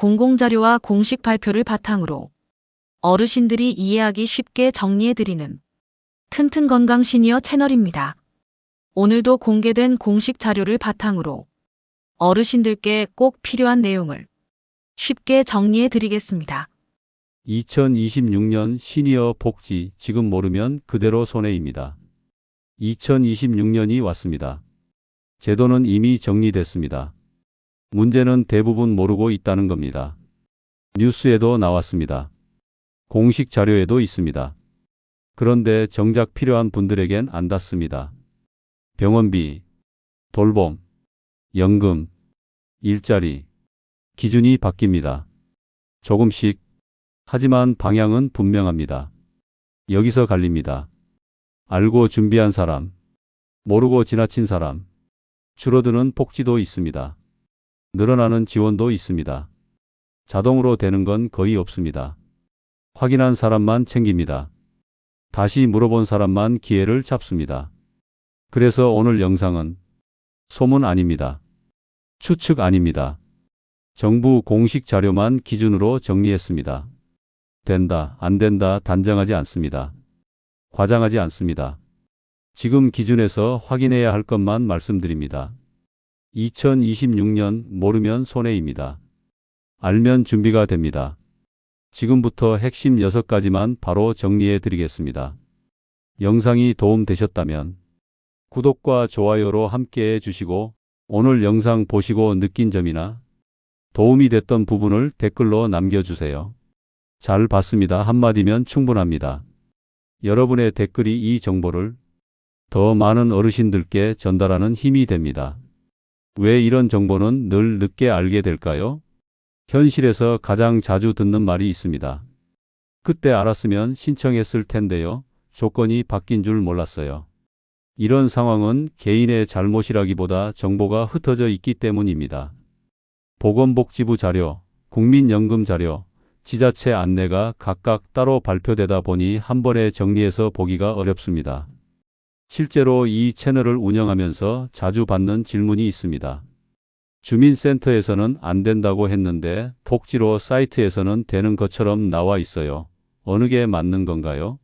공공자료와 공식 발표를 바탕으로 어르신들이 이해하기 쉽게 정리해드리는 튼튼 건강 시니어 채널입니다. 오늘도 공개된 공식 자료를 바탕으로 어르신들께 꼭 필요한 내용을 쉽게 정리해드리겠습니다. 2026년 시니어 복지 지금 모르면 그대로 손해입니다. 2026년이 왔습니다. 제도는 이미 정리됐습니다. 문제는 대부분 모르고 있다는 겁니다. 뉴스에도 나왔습니다. 공식 자료에도 있습니다. 그런데 정작 필요한 분들에겐 안 닿습니다. 병원비, 돌봄, 연금, 일자리, 기준이 바뀝니다. 조금씩 하지만 방향은 분명합니다. 여기서 갈립니다. 알고 준비한 사람, 모르고 지나친 사람, 줄어드는 복지도 있습니다. 늘어나는 지원도 있습니다. 자동으로 되는 건 거의 없습니다. 확인한 사람만 챙깁니다. 다시 물어본 사람만 기회를 잡습니다. 그래서 오늘 영상은 소문 아닙니다. 추측 아닙니다. 정부 공식 자료만 기준으로 정리했습니다. 된다, 안 된다 단정하지 않습니다. 과장하지 않습니다. 지금 기준에서 확인해야 할 것만 말씀드립니다. 2026년 모르면 손해입니다. 알면 준비가 됩니다. 지금부터 핵심 6가지만 바로 정리해 드리겠습니다. 영상이 도움되셨다면 구독과 좋아요로 함께 해 주시고 오늘 영상 보시고 느낀 점이나 도움이 됐던 부분을 댓글로 남겨주세요. 잘 봤습니다. 한마디면 충분합니다. 여러분의 댓글이 이 정보를 더 많은 어르신들께 전달하는 힘이 됩니다. 왜 이런 정보는 늘 늦게 알게 될까요? 현실에서 가장 자주 듣는 말이 있습니다. 그때 알았으면 신청했을 텐데요. 조건이 바뀐 줄 몰랐어요. 이런 상황은 개인의 잘못이라기보다 정보가 흩어져 있기 때문입니다. 보건복지부 자료, 국민연금 자료, 지자체 안내가 각각 따로 발표되다 보니 한 번에 정리해서 보기가 어렵습니다. 실제로 이 채널을 운영하면서 자주 받는 질문이 있습니다. 주민센터에서는 안 된다고 했는데 복지로 사이트에서는 되는 것처럼 나와 있어요. 어느 게 맞는 건가요?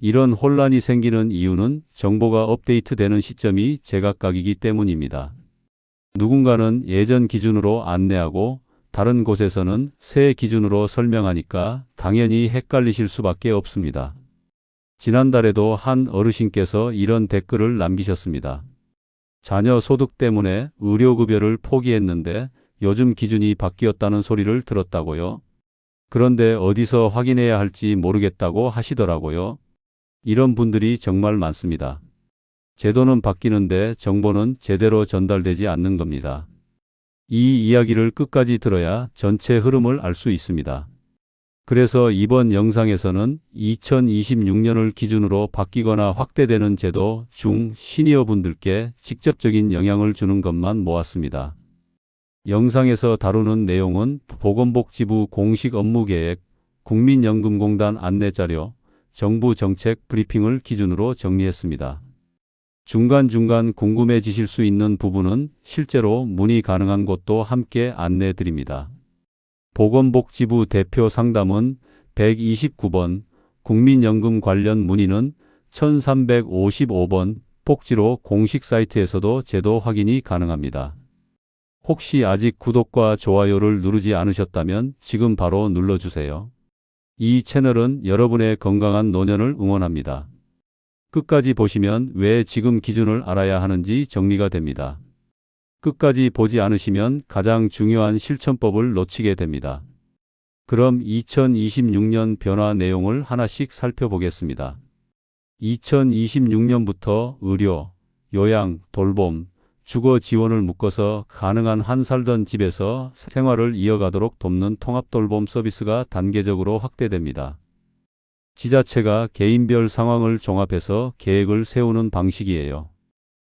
이런 혼란이 생기는 이유는 정보가 업데이트되는 시점이 제각각이기 때문입니다. 누군가는 예전 기준으로 안내하고 다른 곳에서는 새 기준으로 설명하니까 당연히 헷갈리실 수밖에 없습니다. 지난달에도 한 어르신께서 이런 댓글을 남기셨습니다. 자녀 소득 때문에 의료급여를 포기했는데 요즘 기준이 바뀌었다는 소리를 들었다고요. 그런데 어디서 확인해야 할지 모르겠다고 하시더라고요. 이런 분들이 정말 많습니다. 제도는 바뀌는데 정보는 제대로 전달되지 않는 겁니다. 이 이야기를 끝까지 들어야 전체 흐름을 알 수 있습니다. 그래서 이번 영상에서는 2026년을 기준으로 바뀌거나 확대되는 제도 중 시니어 분들께 직접적인 영향을 주는 것만 모았습니다. 영상에서 다루는 내용은 보건복지부 공식 업무계획, 국민연금공단 안내자료, 정부 정책 브리핑을 기준으로 정리했습니다. 중간중간 궁금해지실 수 있는 부분은 실제로 문의 가능한 곳도 함께 안내 드립니다. 보건복지부 대표 상담은 129번, 국민연금 관련 문의는 1355번 복지로 공식 사이트에서도 제도 확인이 가능합니다. 혹시 아직 구독과 좋아요를 누르지 않으셨다면 지금 바로 눌러주세요. 이 채널은 여러분의 건강한 노년을 응원합니다. 끝까지 보시면 왜 지금 기준을 알아야 하는지 정리가 됩니다. 끝까지 보지 않으시면 가장 중요한 실천법을 놓치게 됩니다. 그럼 2026년 변화 내용을 하나씩 살펴보겠습니다. 2026년부터 의료, 요양, 돌봄, 주거 지원을 묶어서 가능한 한 살던 집에서 생활을 이어가도록 돕는 통합돌봄 서비스가 단계적으로 확대됩니다. 지자체가 개인별 상황을 종합해서 계획을 세우는 방식이에요.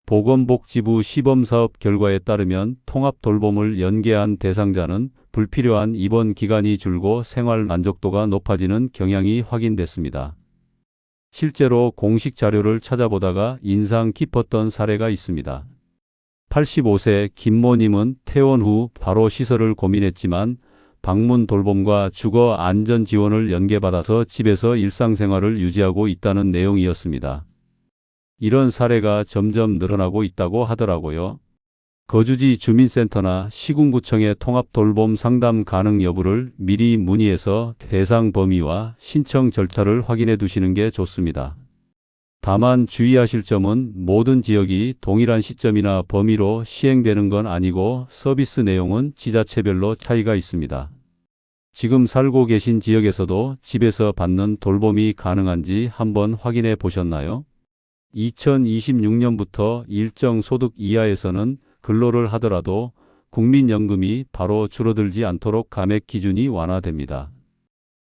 보건복지부 시범사업 결과에 따르면 통합돌봄을 연계한 대상자는 불필요한 입원 기간이 줄고 생활 만족도가 높아지는 경향이 확인됐습니다. 실제로 공식 자료를 찾아보다가 인상 깊었던 사례가 있습니다. 85세 김모님은 퇴원 후 바로 시설을 고민했지만 방문 돌봄과 주거 안전 지원을 연계받아서 집에서 일상생활을 유지하고 있다는 내용이었습니다. 이런 사례가 점점 늘어나고 있다고 하더라고요. 거주지 주민센터나 시군구청의 통합 돌봄 상담 가능 여부를 미리 문의해서 대상 범위와 신청 절차를 확인해 두시는 게 좋습니다. 다만 주의하실 점은 모든 지역이 동일한 시점이나 범위로 시행되는 건 아니고 서비스 내용은 지자체별로 차이가 있습니다. 지금 살고 계신 지역에서도 집에서 받는 돌봄이 가능한지 한번 확인해 보셨나요? 2026년부터 일정 소득 이하에서는 근로를 하더라도 국민연금이 바로 줄어들지 않도록 감액 기준이 완화됩니다.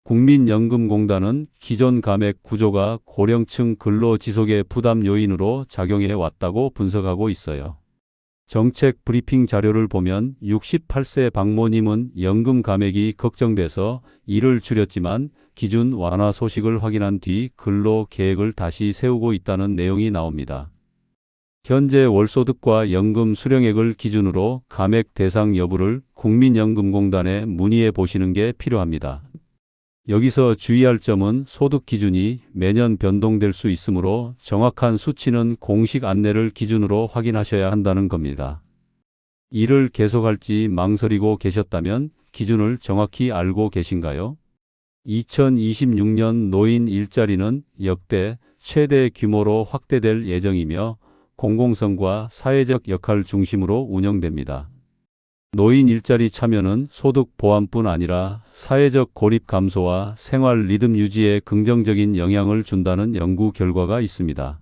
국민연금공단은 기존 감액 구조가 고령층 근로 지속의 부담 요인으로 작용해 왔다고 분석하고 있어요. 정책 브리핑 자료를 보면 68세 박모님은 연금 감액이 걱정돼서 일을 줄였지만 기준 완화 소식을 확인한 뒤 근로 계획을 다시 세우고 있다는 내용이 나옵니다. 현재 월소득과 연금 수령액을 기준으로 감액 대상 여부를 국민연금공단에 문의해 보시는 게 필요합니다. 여기서 주의할 점은 소득 기준이 매년 변동될 수 있으므로 정확한 수치는 공식 안내를 기준으로 확인하셔야 한다는 겁니다. 일을 계속할지 망설이고 계셨다면 기준을 정확히 알고 계신가요? 2026년 노인 일자리는 역대 최대 규모로 확대될 예정이며 공공성과 사회적 역할 중심으로 운영됩니다. 노인 일자리 참여는 소득 보완뿐 아니라 사회적 고립 감소와 생활 리듬 유지에 긍정적인 영향을 준다는 연구 결과가 있습니다.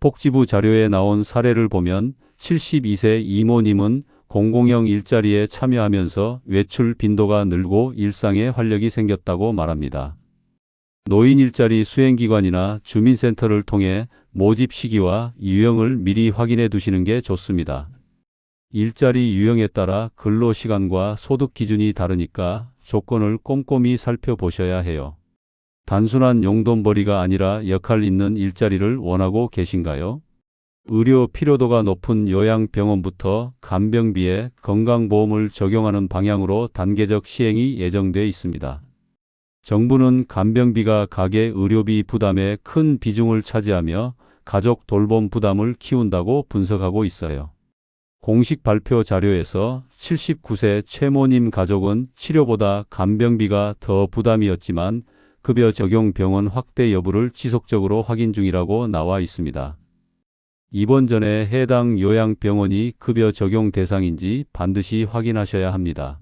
복지부 자료에 나온 사례를 보면 72세 이모님은 공공형 일자리에 참여하면서 외출 빈도가 늘고 일상에 활력이 생겼다고 말합니다. 노인 일자리 수행기관이나 주민센터를 통해 모집 시기와 유형을 미리 확인해 두시는 게 좋습니다. 일자리 유형에 따라 근로 시간과 소득 기준이 다르니까 조건을 꼼꼼히 살펴보셔야 해요. 단순한 용돈벌이가 아니라 역할 있는 일자리를 원하고 계신가요? 의료 필요도가 높은 요양병원부터 간병비에 건강보험을 적용하는 방향으로 단계적 시행이 예정돼 있습니다. 정부는 간병비가 가계 의료비 부담에 큰 비중을 차지하며 가족 돌봄 부담을 키운다고 분석하고 있어요. 공식 발표 자료에서 79세 최모님 가족은 치료보다 간병비가 더 부담이었지만 급여 적용 병원 확대 여부를 지속적으로 확인 중이라고 나와 있습니다. 입원 전에 해당 요양병원이 급여 적용 대상인지 반드시 확인하셔야 합니다.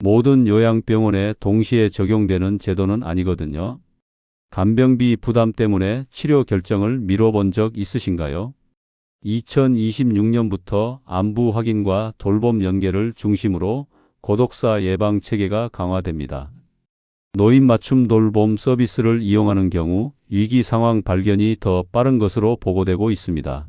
모든 요양병원에 동시에 적용되는 제도는 아니거든요. 간병비 부담 때문에 치료 결정을 미뤄본 적 있으신가요? 2026년부터 안부 확인과 돌봄 연계를 중심으로 고독사 예방 체계가 강화됩니다. 노인 맞춤 돌봄 서비스를 이용하는 경우 위기 상황 발견이 더 빠른 것으로 보고되고 있습니다.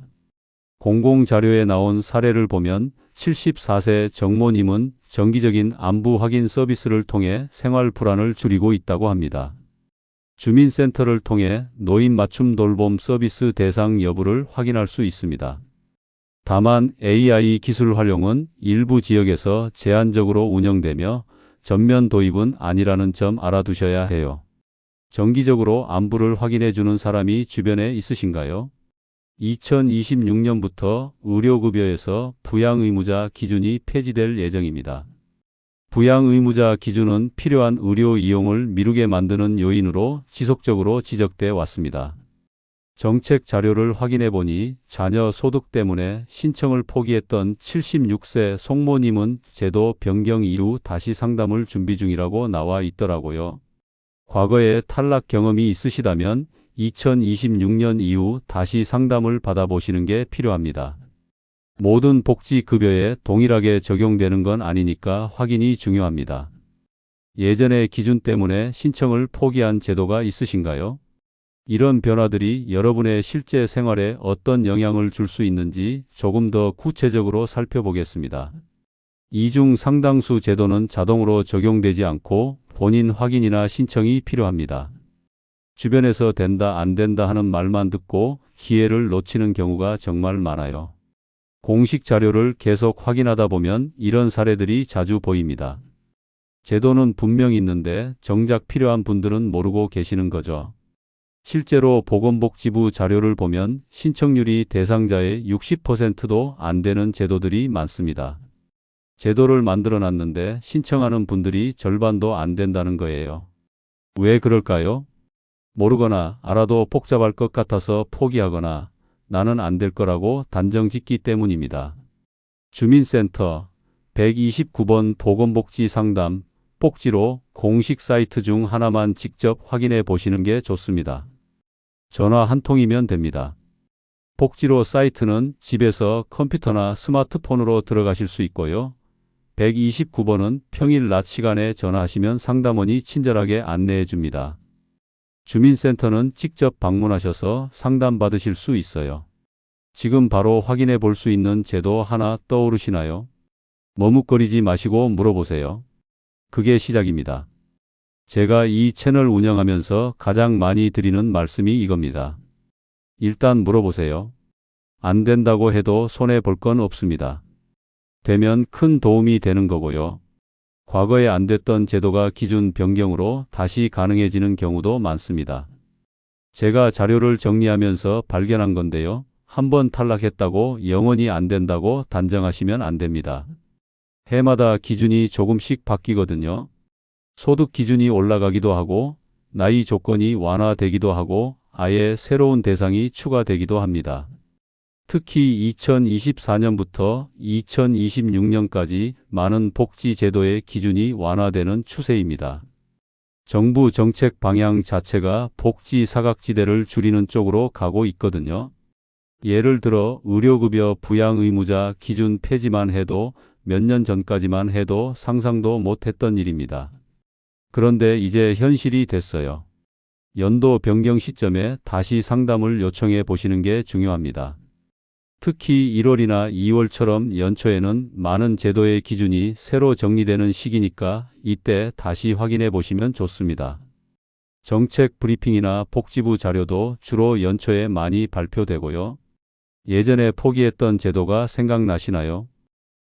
공공 자료에 나온 사례를 보면 74세 정모님은 정기적인 안부 확인 서비스를 통해 생활 불안을 줄이고 있다고 합니다. 주민센터를 통해 노인 맞춤 돌봄 서비스 대상 여부를 확인할 수 있습니다. 다만 AI 기술 활용은 일부 지역에서 제한적으로 운영되며 전면 도입은 아니라는 점 알아두셔야 해요. 정기적으로 안부를 확인해 주는 사람이 주변에 있으신가요? 2026년부터 의료급여에서 부양의무자 기준이 폐지될 예정입니다. 부양 의무자 기준은 필요한 의료 이용을 미루게 만드는 요인으로 지속적으로 지적돼 왔습니다. 정책 자료를 확인해 보니 자녀 소득 때문에 신청을 포기했던 76세 송모님은 제도 변경 이후 다시 상담을 준비 중이라고 나와 있더라고요. 과거에 탈락 경험이 있으시다면 2026년 이후 다시 상담을 받아보시는 게 필요합니다. 모든 복지급여에 동일하게 적용되는 건 아니니까 확인이 중요합니다. 예전의 기준 때문에 신청을 포기한 제도가 있으신가요? 이런 변화들이 여러분의 실제 생활에 어떤 영향을 줄 수 있는지 조금 더 구체적으로 살펴보겠습니다. 이중 상당수 제도는 자동으로 적용되지 않고 본인 확인이나 신청이 필요합니다. 주변에서 된다 안 된다 하는 말만 듣고 기회를 놓치는 경우가 정말 많아요. 공식 자료를 계속 확인하다 보면 이런 사례들이 자주 보입니다. 제도는 분명 있는데 정작 필요한 분들은 모르고 계시는 거죠. 실제로 보건복지부 자료를 보면 신청률이 대상자의 60%도 안 되는 제도들이 많습니다. 제도를 만들어 놨는데 신청하는 분들이 절반도 안 된다는 거예요. 왜 그럴까요? 모르거나 알아도 복잡할 것 같아서 포기하거나 나는 안 될 거라고 단정 짓기 때문입니다. 주민센터 129번 보건복지 상담 복지로 공식 사이트 중 하나만 직접 확인해 보시는 게 좋습니다. 전화 한 통이면 됩니다. 복지로 사이트는 집에서 컴퓨터나 스마트폰으로 들어가실 수 있고요. 129번은 평일 낮 시간에 전화하시면 상담원이 친절하게 안내해 줍니다. 주민센터는 직접 방문하셔서 상담받으실 수 있어요. 지금 바로 확인해 볼 수 있는 제도 하나 떠오르시나요? 머뭇거리지 마시고 물어보세요. 그게 시작입니다. 제가 이 채널 운영하면서 가장 많이 드리는 말씀이 이겁니다. 일단 물어보세요. 안 된다고 해도 손해 볼 건 없습니다. 되면 큰 도움이 되는 거고요. 과거에 안 됐던 제도가 기준 변경으로 다시 가능해지는 경우도 많습니다. 제가 자료를 정리하면서 발견한 건데요. 한번 탈락했다고 영원히 안 된다고 단정하시면 안 됩니다. 해마다 기준이 조금씩 바뀌거든요. 소득 기준이 올라가기도 하고, 나이 조건이 완화되기도 하고, 아예 새로운 대상이 추가되기도 합니다. 특히 2024년부터 2026년까지 많은 복지 제도의 기준이 완화되는 추세입니다. 정부 정책 방향 자체가 복지 사각지대를 줄이는 쪽으로 가고 있거든요. 예를 들어 의료급여 부양 의무자 기준 폐지만 해도 몇 년 전까지만 해도 상상도 못했던 일입니다. 그런데 이제 현실이 됐어요. 연도 변경 시점에 다시 상담을 요청해 보시는 게 중요합니다. 특히 1월이나 2월처럼 연초에는 많은 제도의 기준이 새로 정리되는 시기니까 이때 다시 확인해 보시면 좋습니다. 정책 브리핑이나 복지부 자료도 주로 연초에 많이 발표되고요. 예전에 포기했던 제도가 생각나시나요?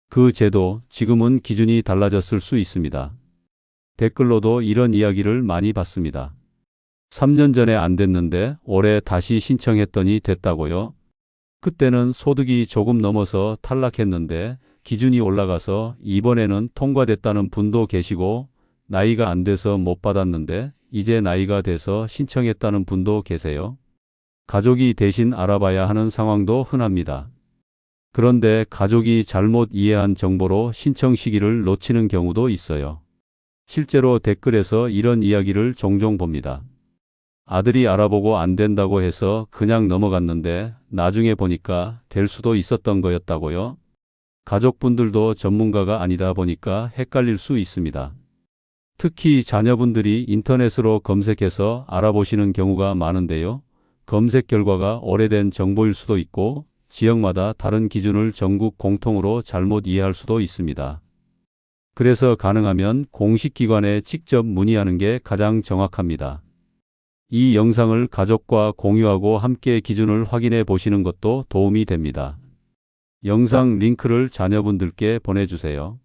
그 제도 지금은 기준이 달라졌을 수 있습니다. 댓글로도 이런 이야기를 많이 받습니다. 3년 전에 안 됐는데 올해 다시 신청했더니 됐다고요? 그때는 소득이 조금 넘어서 탈락했는데 기준이 올라가서 이번에는 통과됐다는 분도 계시고 나이가 안 돼서 못 받았는데 이제 나이가 돼서 신청했다는 분도 계세요. 가족이 대신 알아봐야 하는 상황도 흔합니다. 그런데 가족이 잘못 이해한 정보로 신청 시기를 놓치는 경우도 있어요. 실제로 댓글에서 이런 이야기를 종종 봅니다. 아들이 알아보고 안 된다고 해서 그냥 넘어갔는데 나중에 보니까 될 수도 있었던 거였다고요? 가족분들도 전문가가 아니다 보니까 헷갈릴 수 있습니다. 특히 자녀분들이 인터넷으로 검색해서 알아보시는 경우가 많은데요. 검색 결과가 오래된 정보일 수도 있고 지역마다 다른 기준을 전국 공통으로 잘못 이해할 수도 있습니다. 그래서 가능하면 공식 기관에 직접 문의하는 게 가장 정확합니다. 이 영상을 가족과 공유하고 함께 기준을 확인해 보시는 것도 도움이 됩니다. 영상 링크를 자녀분들께 보내주세요.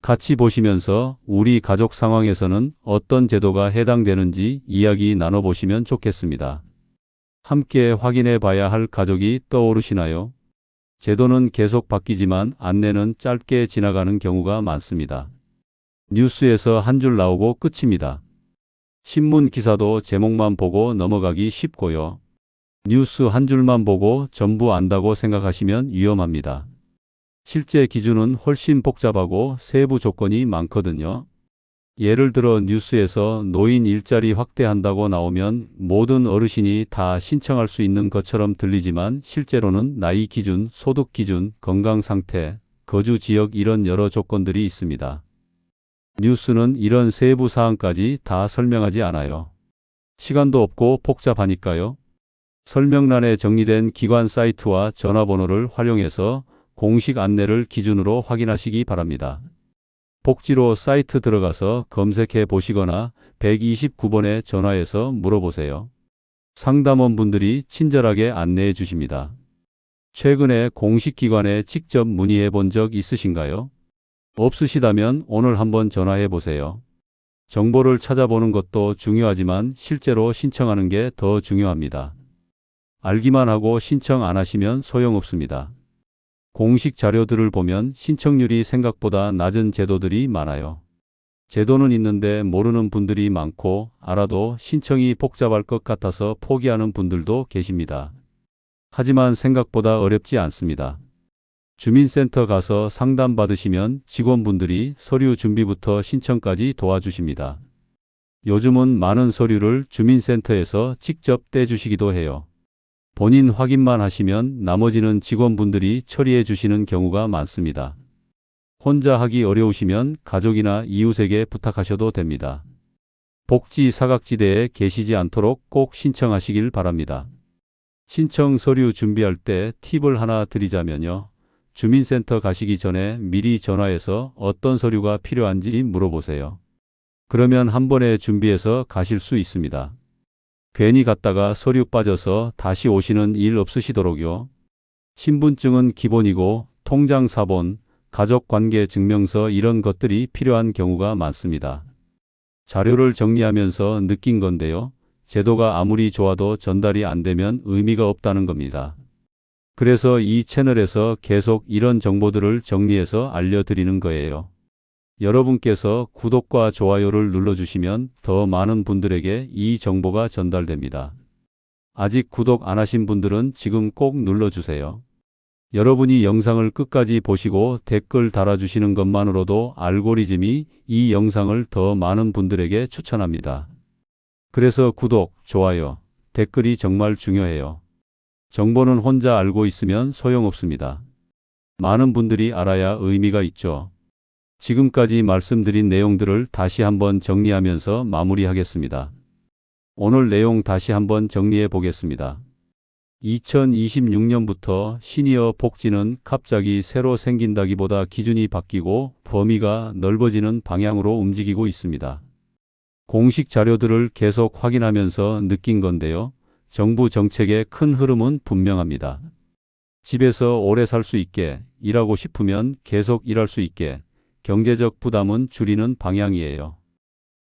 같이 보시면서 우리 가족 상황에서는 어떤 제도가 해당되는지 이야기 나눠보시면 좋겠습니다. 함께 확인해 봐야 할 가족이 떠오르시나요? 제도는 계속 바뀌지만 안내는 짧게 지나가는 경우가 많습니다. 뉴스에서 한 줄 나오고 끝입니다. 신문 기사도 제목만 보고 넘어가기 쉽고요. 뉴스 한 줄만 보고 전부 안다고 생각하시면 위험합니다. 실제 기준은 훨씬 복잡하고 세부 조건이 많거든요. 예를 들어 뉴스에서 노인 일자리 확대한다고 나오면 모든 어르신이 다 신청할 수 있는 것처럼 들리지만 실제로는 나이 기준, 소득 기준, 건강 상태, 거주 지역 이런 여러 조건들이 있습니다. 뉴스는 이런 세부 사항까지 다 설명하지 않아요. 시간도 없고 복잡하니까요. 설명란에 정리된 기관 사이트와 전화번호를 활용해서 공식 안내를 기준으로 확인하시기 바랍니다. 복지로 사이트 들어가서 검색해 보시거나 129번에 전화해서 물어보세요. 상담원 분들이 친절하게 안내해 주십니다. 최근에 공식 기관에 직접 문의해 본 적 있으신가요? 없으시다면 오늘 한번 전화해 보세요. 정보를 찾아보는 것도 중요하지만 실제로 신청하는 게 더 중요합니다. 알기만 하고 신청 안 하시면 소용없습니다. 공식 자료들을 보면 신청률이 생각보다 낮은 제도들이 많아요. 제도는 있는데 모르는 분들이 많고 알아도 신청이 복잡할 것 같아서 포기하는 분들도 계십니다. 하지만 생각보다 어렵지 않습니다. 주민센터 가서 상담 받으시면 직원분들이 서류 준비부터 신청까지 도와주십니다. 요즘은 많은 서류를 주민센터에서 직접 떼주시기도 해요. 본인 확인만 하시면 나머지는 직원분들이 처리해 주시는 경우가 많습니다. 혼자 하기 어려우시면 가족이나 이웃에게 부탁하셔도 됩니다. 복지 사각지대에 계시지 않도록 꼭 신청하시길 바랍니다. 신청 서류 준비할 때 팁을 하나 드리자면요. 주민센터 가시기 전에 미리 전화해서 어떤 서류가 필요한지 물어보세요. 그러면 한 번에 준비해서 가실 수 있습니다. 괜히 갔다가 서류 빠져서 다시 오시는 일 없으시도록요. 신분증은 기본이고 통장 사본, 가족관계 증명서 이런 것들이 필요한 경우가 많습니다. 자료를 정리하면서 느낀 건데요. 제도가 아무리 좋아도 전달이 안 되면 의미가 없다는 겁니다. 그래서 이 채널에서 계속 이런 정보들을 정리해서 알려드리는 거예요. 여러분께서 구독과 좋아요를 눌러주시면 더 많은 분들에게 이 정보가 전달됩니다. 아직 구독 안 하신 분들은 지금 꼭 눌러주세요. 여러분이 영상을 끝까지 보시고 댓글 달아주시는 것만으로도 알고리즘이 이 영상을 더 많은 분들에게 추천합니다. 그래서 구독, 좋아요, 댓글이 정말 중요해요. 정보는 혼자 알고 있으면 소용없습니다. 많은 분들이 알아야 의미가 있죠. 지금까지 말씀드린 내용들을 다시 한번 정리하면서 마무리하겠습니다. 오늘 내용 다시 한번 정리해 보겠습니다. 2026년부터 시니어 복지는 갑자기 새로 생긴다기보다 기준이 바뀌고 범위가 넓어지는 방향으로 움직이고 있습니다. 공식 자료들을 계속 확인하면서 느낀 건데요. 정부 정책의 큰 흐름은 분명합니다. 집에서 오래 살 수 있게, 일하고 싶으면 계속 일할 수 있게, 경제적 부담은 줄이는 방향이에요.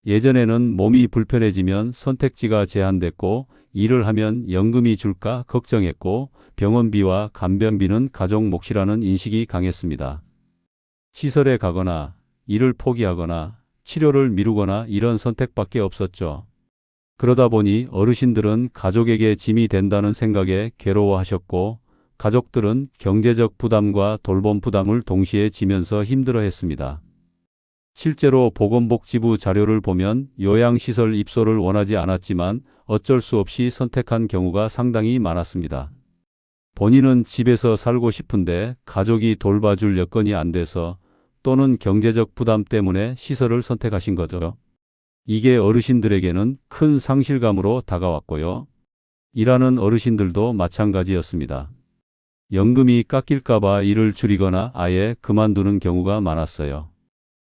예전에는 몸이 불편해지면 선택지가 제한됐고 일을 하면 연금이 줄까 걱정했고 병원비와 간병비는 가족 몫이라는 인식이 강했습니다. 시설에 가거나 일을 포기하거나 치료를 미루거나 이런 선택밖에 없었죠. 그러다 보니 어르신들은 가족에게 짐이 된다는 생각에 괴로워하셨고 가족들은 경제적 부담과 돌봄 부담을 동시에 지면서 힘들어했습니다. 실제로 보건복지부 자료를 보면 요양시설 입소를 원하지 않았지만 어쩔 수 없이 선택한 경우가 상당히 많았습니다. 본인은 집에서 살고 싶은데 가족이 돌봐줄 여건이 안 돼서 또는 경제적 부담 때문에 시설을 선택하신 거죠. 이게 어르신들에게는 큰 상실감으로 다가왔고요. 일하는 어르신들도 마찬가지였습니다. 연금이 깎일까봐 일을 줄이거나 아예 그만두는 경우가 많았어요.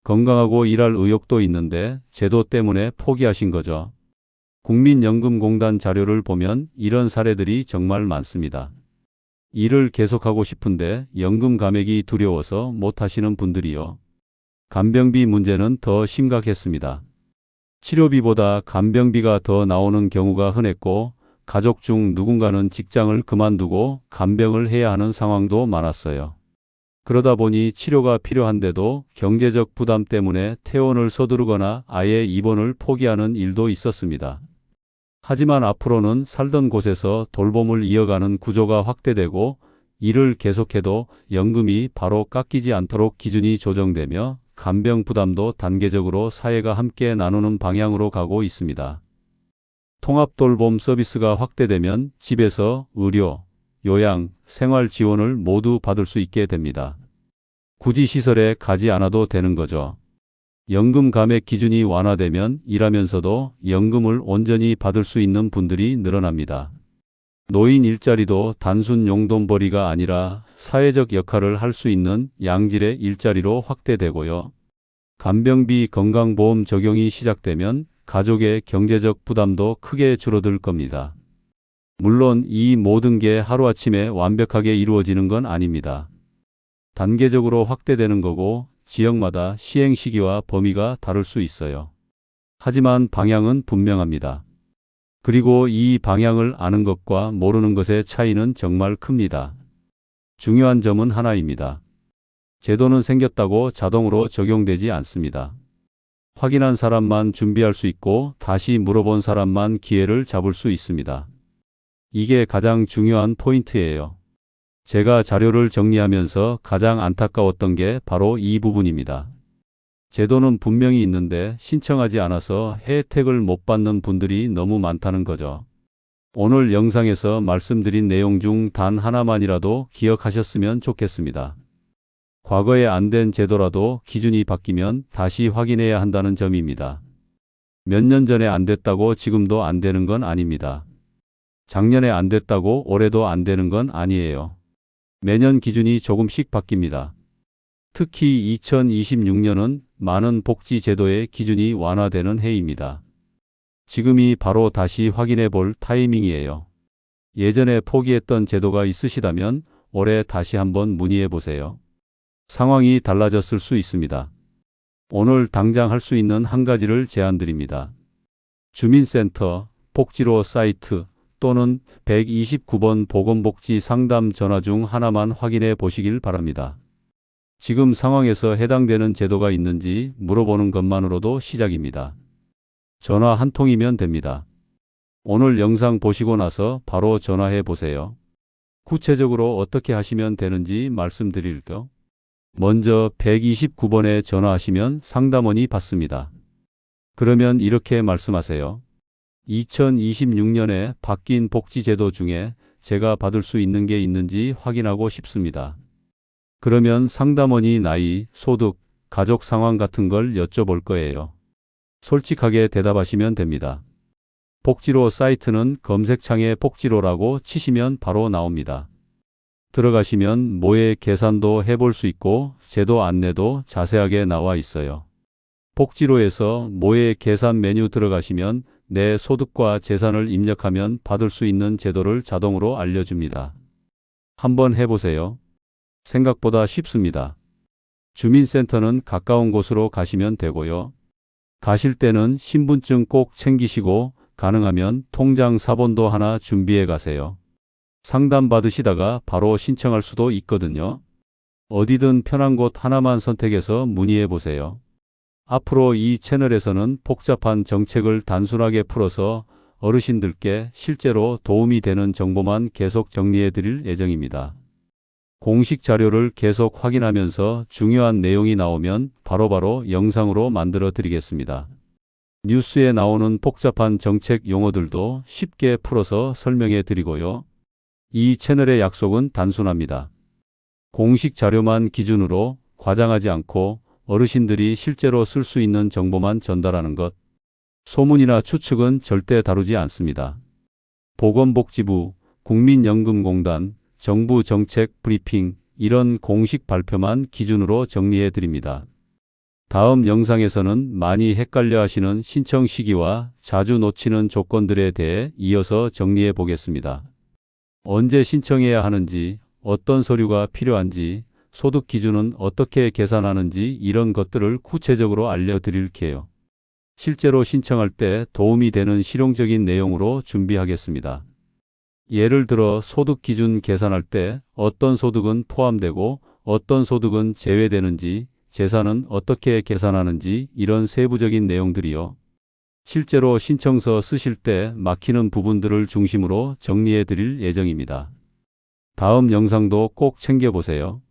건강하고 일할 의욕도 있는데 제도 때문에 포기하신 거죠. 국민연금공단 자료를 보면 이런 사례들이 정말 많습니다. 일을 계속하고 싶은데 연금 감액이 두려워서 못하시는 분들이요. 간병비 문제는 더 심각했습니다. 치료비보다 간병비가 더 나오는 경우가 흔했고 가족 중 누군가는 직장을 그만두고 간병을 해야 하는 상황도 많았어요. 그러다 보니 치료가 필요한데도 경제적 부담 때문에 퇴원을 서두르거나 아예 입원을 포기하는 일도 있었습니다. 하지만 앞으로는 살던 곳에서 돌봄을 이어가는 구조가 확대되고 일을 계속해도 연금이 바로 깎이지 않도록 기준이 조정되며 간병 부담도 단계적으로 사회가 함께 나누는 방향으로 가고 있습니다. 통합 돌봄 서비스가 확대되면 집에서 의료, 요양, 생활 지원을 모두 받을 수 있게 됩니다. 굳이 시설에 가지 않아도 되는 거죠. 연금 감액 기준이 완화되면 일하면서도 연금을 온전히 받을 수 있는 분들이 늘어납니다. 노인 일자리도 단순 용돈벌이가 아니라 사회적 역할을 할 수 있는 양질의 일자리로 확대되고요. 간병비 건강보험 적용이 시작되면 가족의 경제적 부담도 크게 줄어들 겁니다. 물론 이 모든 게 하루아침에 완벽하게 이루어지는 건 아닙니다. 단계적으로 확대되는 거고 지역마다 시행 시기와 범위가 다를 수 있어요. 하지만 방향은 분명합니다. 그리고 이 방향을 아는 것과 모르는 것의 차이는 정말 큽니다. 중요한 점은 하나입니다. 제도는 생겼다고 자동으로 적용되지 않습니다. 확인한 사람만 준비할 수 있고 다시 물어본 사람만 기회를 잡을 수 있습니다. 이게 가장 중요한 포인트예요. 제가 자료를 정리하면서 가장 안타까웠던 게 바로 이 부분입니다. 제도는 분명히 있는데 신청하지 않아서 혜택을 못 받는 분들이 너무 많다는 거죠. 오늘 영상에서 말씀드린 내용 중 단 하나만이라도 기억하셨으면 좋겠습니다. 과거에 안 된 제도라도 기준이 바뀌면 다시 확인해야 한다는 점입니다. 몇 년 전에 안 됐다고 지금도 안 되는 건 아닙니다. 작년에 안 됐다고 올해도 안 되는 건 아니에요. 매년 기준이 조금씩 바뀝니다. 특히 2026년은 많은 복지 제도의 기준이 완화되는 해입니다. 지금이 바로 다시 확인해 볼 타이밍이에요. 예전에 포기했던 제도가 있으시다면 올해 다시 한번 문의해 보세요. 상황이 달라졌을 수 있습니다. 오늘 당장 할 수 있는 한 가지를 제안드립니다. 주민센터, 복지로 사이트 또는 129번 보건복지 상담 전화 중 하나만 확인해 보시길 바랍니다. 지금 상황에서 해당되는 제도가 있는지 물어보는 것만으로도 시작입니다. 전화 한 통이면 됩니다. 오늘 영상 보시고 나서 바로 전화해 보세요. 구체적으로 어떻게 하시면 되는지 말씀드릴게요. 먼저 129번에 전화하시면 상담원이 받습니다. 그러면 이렇게 말씀하세요. 2026년에 바뀐 복지제도 중에 제가 받을 수 있는 게 있는지 확인하고 싶습니다. 그러면 상담원이 나이, 소득, 가족 상황 같은 걸 여쭤볼 거예요. 솔직하게 대답하시면 됩니다. 복지로 사이트는 검색창에 복지로라고 치시면 바로 나옵니다. 들어가시면 모의 계산도 해볼 수 있고 제도 안내도 자세하게 나와 있어요. 복지로에서 모의 계산 메뉴 들어가시면 내 소득과 재산을 입력하면 받을 수 있는 제도를 자동으로 알려줍니다. 한번 해보세요. 생각보다 쉽습니다. 주민센터는 가까운 곳으로 가시면 되고요. 가실 때는 신분증 꼭 챙기시고 가능하면 통장 사본도 하나 준비해 가세요. 상담 받으시다가 바로 신청할 수도 있거든요. 어디든 편한 곳 하나만 선택해서 문의해 보세요. 앞으로 이 채널에서는 복잡한 정책을 단순하게 풀어서 어르신들께 실제로 도움이 되는 정보만 계속 정리해 드릴 예정입니다. 공식 자료를 계속 확인하면서 중요한 내용이 나오면 바로 바로 영상으로 만들어 드리겠습니다. 뉴스에 나오는 복잡한 정책 용어들도 쉽게 풀어서 설명해 드리고요. 이 채널의 약속은 단순합니다. 공식 자료만 기준으로 과장하지 않고 어르신들이 실제로 쓸 수 있는 정보만 전달하는 것. 소문이나 추측은 절대 다루지 않습니다. 보건복지부, 국민연금공단, 정부 정책 브리핑, 이런 공식 발표만 기준으로 정리해 드립니다. 다음 영상에서는 많이 헷갈려 하시는 신청 시기와 자주 놓치는 조건들에 대해 이어서 정리해 보겠습니다. 언제 신청해야 하는지, 어떤 서류가 필요한지, 소득 기준은 어떻게 계산하는지 이런 것들을 구체적으로 알려드릴게요. 실제로 신청할 때 도움이 되는 실용적인 내용으로 준비하겠습니다. 예를 들어 소득 기준 계산할 때 어떤 소득은 포함되고 어떤 소득은 제외되는지, 재산은 어떻게 계산하는지 이런 세부적인 내용들이요. 실제로 신청서 쓰실 때 막히는 부분들을 중심으로 정리해 드릴 예정입니다. 다음 영상도 꼭 챙겨보세요.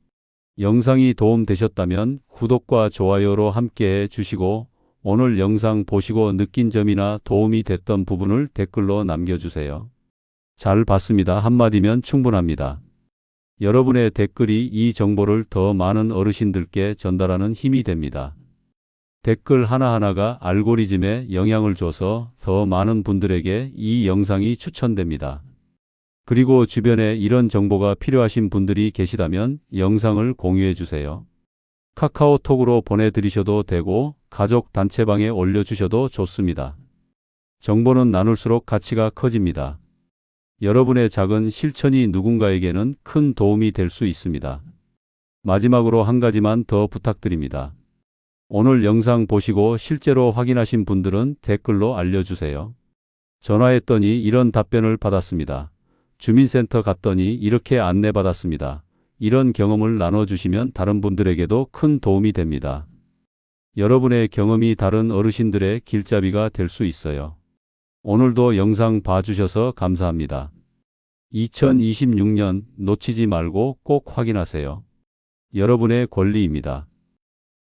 영상이 도움되셨다면 구독과 좋아요로 함께 해 주시고 오늘 영상 보시고 느낀 점이나 도움이 됐던 부분을 댓글로 남겨주세요. 잘 봤습니다. 한마디면 충분합니다. 여러분의 댓글이 이 정보를 더 많은 어르신들께 전달하는 힘이 됩니다. 댓글 하나하나가 알고리즘에 영향을 줘서 더 많은 분들에게 이 영상이 추천됩니다. 그리고 주변에 이런 정보가 필요하신 분들이 계시다면 영상을 공유해 주세요. 카카오톡으로 보내드리셔도 되고 가족 단체방에 올려주셔도 좋습니다. 정보는 나눌수록 가치가 커집니다. 여러분의 작은 실천이 누군가에게는 큰 도움이 될 수 있습니다. 마지막으로 한 가지만 더 부탁드립니다. 오늘 영상 보시고 실제로 확인하신 분들은 댓글로 알려주세요. 전화했더니 이런 답변을 받았습니다. 주민센터 갔더니 이렇게 안내받았습니다. 이런 경험을 나눠주시면 다른 분들에게도 큰 도움이 됩니다. 여러분의 경험이 다른 어르신들의 길잡이가 될 수 있어요. 오늘도 영상 봐주셔서 감사합니다. 2026년 놓치지 말고 꼭 확인하세요. 여러분의 권리입니다.